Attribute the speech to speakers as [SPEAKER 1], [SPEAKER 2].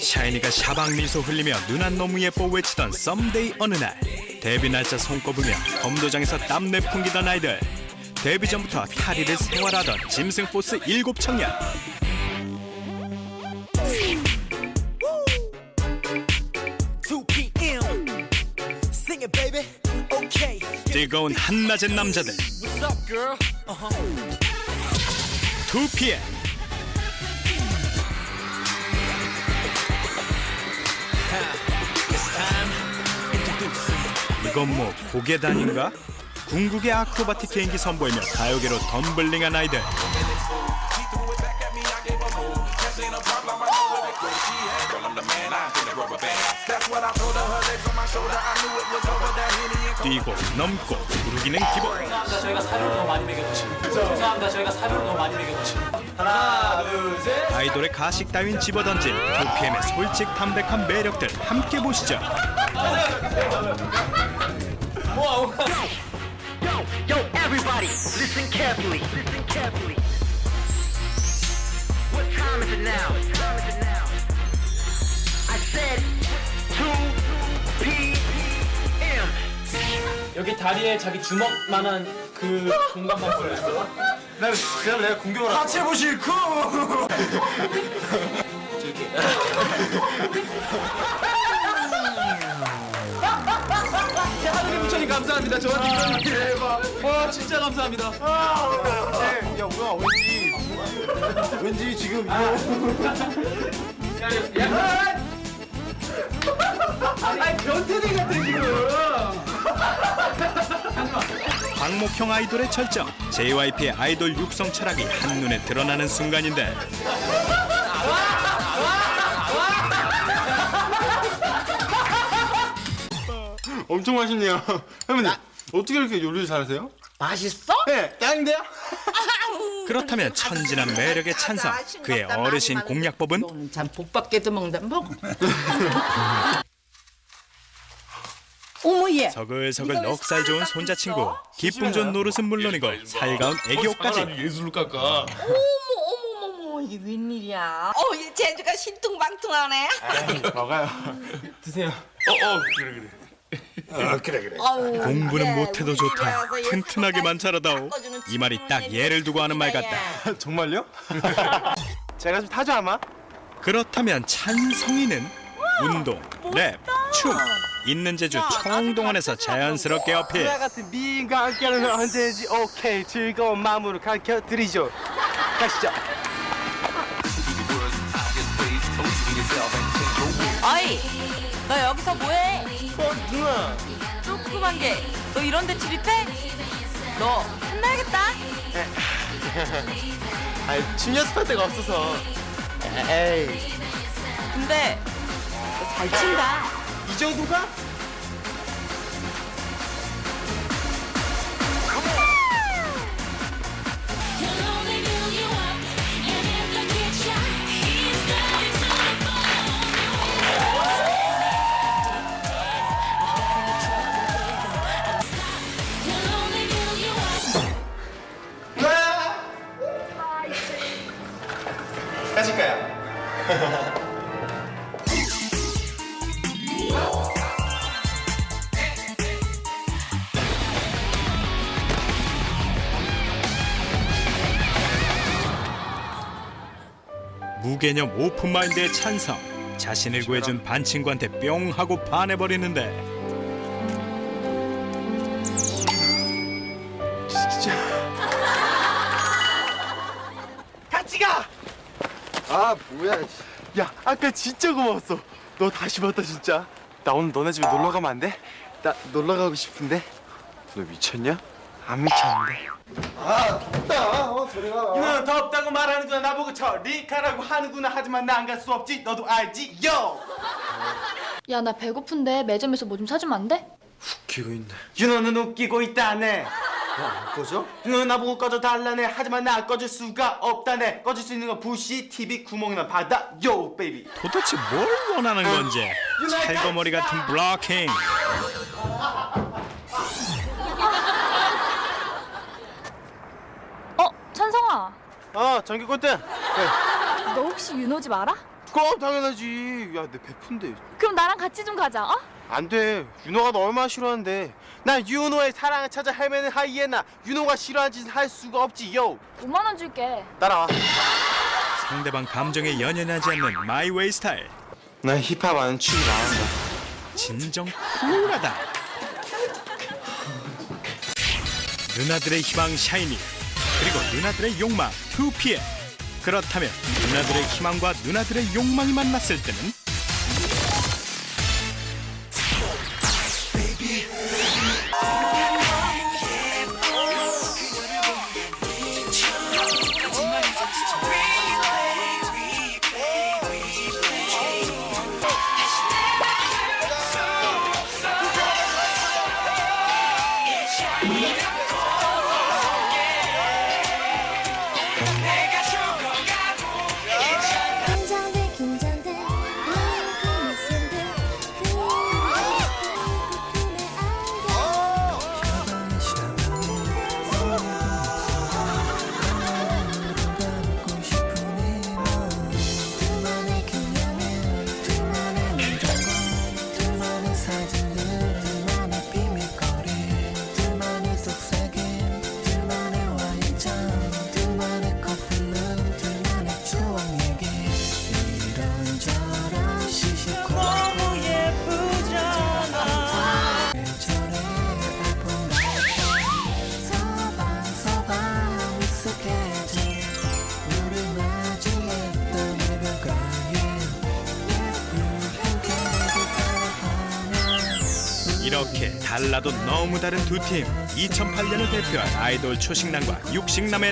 [SPEAKER 1] 샤이니가 샤방 미소 흘리며 누난 너무 예뻐 외치던 썸데이 어느 날. 데뷔 날짜 손꼽으며 검도장에서 땀 내 풍기던 아이들. 데뷔 전부터 파리를 생활하던 짐승 포스 일곱 청년 뜨거운 한낮의 남자들
[SPEAKER 2] What's up, girl? Uh-huh.
[SPEAKER 1] 2PM
[SPEAKER 2] It's time. Introducing.
[SPEAKER 1] 이건 뭐 고개단인가? 궁극의 아크로바틱 개인기 선보이며 가요계로 덤블링한 아이들 뛰고 넘고 부르기는 기본.
[SPEAKER 3] 저희가 사료를 너무 많이 먹여보시고. 죄송합니다. 저희가 사료를 너무 많이 먹여보시고. 하나, 둘, 셋.
[SPEAKER 1] 아이돌의 가식 따윈 집어던진 2PM의 솔직 담백한 매력들 함께 보시죠
[SPEAKER 4] Yo, everybody, listen carefully. Listen carefully. What time is it now?
[SPEAKER 3] 여기 다리에 자기 주먹만한 그 공간만 보여줘.
[SPEAKER 2] 하체부 싫고.
[SPEAKER 3] 하늘의 부처님 감사합니다. 저한테 이런 대박. 와 진짜 감사합니다.
[SPEAKER 5] 야 뭐야 왠지 왠지 지금 이거
[SPEAKER 3] 아니 변태들 같아 지금.
[SPEAKER 1] 광목형 아이돌의 절정 JYP의 아이돌 육성 철학이 한눈에 드러나는 순간인데
[SPEAKER 5] 엄청 맛있네요 할머니 어떻게 이렇게 요리를 잘하세요?
[SPEAKER 6] 맛있어?
[SPEAKER 5] 네 짱인데요?
[SPEAKER 1] 그렇다면 천진한 매력의 찬성 그의 어르신 공략법은
[SPEAKER 6] 너는 참 복받게도 먹는다 먹어 어머 얘.
[SPEAKER 1] 서글서글 넉살 좋은 손자 친구. 기쁨 좋은 노릇은 물론이고 살가운 애교까지.
[SPEAKER 6] 어머 어머 어머 이게 웬일이야? 어얘 제주가 신뚱방뚱하네.
[SPEAKER 5] 먹어요. 드세요. 어어 그래 그래.
[SPEAKER 6] 아유,
[SPEAKER 1] 공부는
[SPEAKER 6] 그래,
[SPEAKER 1] 못해도
[SPEAKER 6] 우리
[SPEAKER 1] 좋다.
[SPEAKER 6] 집에 와서 얘
[SPEAKER 1] 튼튼하게 만차라다오.
[SPEAKER 6] 바꿔주는
[SPEAKER 1] 이 말이 딱 예를 두고 하는 말 같다.
[SPEAKER 5] 정말요? 제가 좀 타죠 아마?
[SPEAKER 1] 그렇다면 찬성이는 운동, 랩, 춤 있는 제주 청동원에서 자연스럽게 어필
[SPEAKER 5] 같은 미인과 함께하는 언제든지 오케이 즐거운 마음으로 가르쳐 드리죠 가시죠
[SPEAKER 7] 어이, 너 여기서 뭐해?
[SPEAKER 5] 어 누나
[SPEAKER 7] 조그만 게, 너 이런데 출입해? 너 혼나야겠다.
[SPEAKER 5] 아니 춤 연습할 데가 없어서 에이
[SPEAKER 7] 근데 너 잘 친다.
[SPEAKER 5] 이 정도가?
[SPEAKER 1] 무개념 오픈마인드의 찬성. 자신을 구해준 반 친구한테 뿅 하고 반해버리는데.
[SPEAKER 5] 같이 가! 아 뭐야 야 아까 진짜 고마웠어. 너 다시 봤다 진짜. 나 오늘 너네 집에 놀러 가면 안 돼? 나 놀러 가고 싶은데? 너 미쳤냐? 안 미쳤는데. 아 덥다. 어 소리가.
[SPEAKER 8] 너 덥다고 말하는구나 나보고 저 리카라고 하는구나. 하지만 나 안 갈 수 없지. 너도 알지? 요!
[SPEAKER 9] 야, 나 배고픈데 매점에서 뭐 좀 사주면 안 돼?
[SPEAKER 5] 웃기고 있네.
[SPEAKER 8] 윤호는 웃기고 있다네.
[SPEAKER 5] 꺼져?
[SPEAKER 8] 윤호 나보고 꺼져 달라네. 하지만 나 꺼질 수가 없다네. 꺼질 수 있는 건 부시 TV 구멍이나 받아 요 베이비
[SPEAKER 1] 도대체 뭘 원하는 건지. 찰거머리 같은 블로킹
[SPEAKER 9] 윤호야,
[SPEAKER 5] 어 전기 꼴등
[SPEAKER 9] 너 혹시 윤호 집 알아?
[SPEAKER 5] 그럼 당연하지. 야 내 베푼데.
[SPEAKER 9] 그럼 나랑 같이 좀 가자, 어?
[SPEAKER 5] 안 돼. 윤호가 너 얼마나 싫어하는데. 난 윤호의 사랑을 찾아 헤매는 하이에나. 윤호가 싫어하는 짓을 할 수가 없지 요.
[SPEAKER 9] 5만 원 줄게.
[SPEAKER 5] 따라와.
[SPEAKER 1] 상대방 감정에 연연하지 않는 마이웨이 스타일.
[SPEAKER 5] 난 힙합 아는 춤이 나온다.
[SPEAKER 1] 진정 쿨하다. 누나들의 희망 샤이니 그리고 누나들의 욕망 2PM 그렇다면 누나들의 희망과 누나들의 욕망이 만났을 때는?
[SPEAKER 10] 긴
[SPEAKER 1] 이렇게 달라도 너무 다른 두 팀. 2008년을 대표한 아이돌 초식남과 육식남의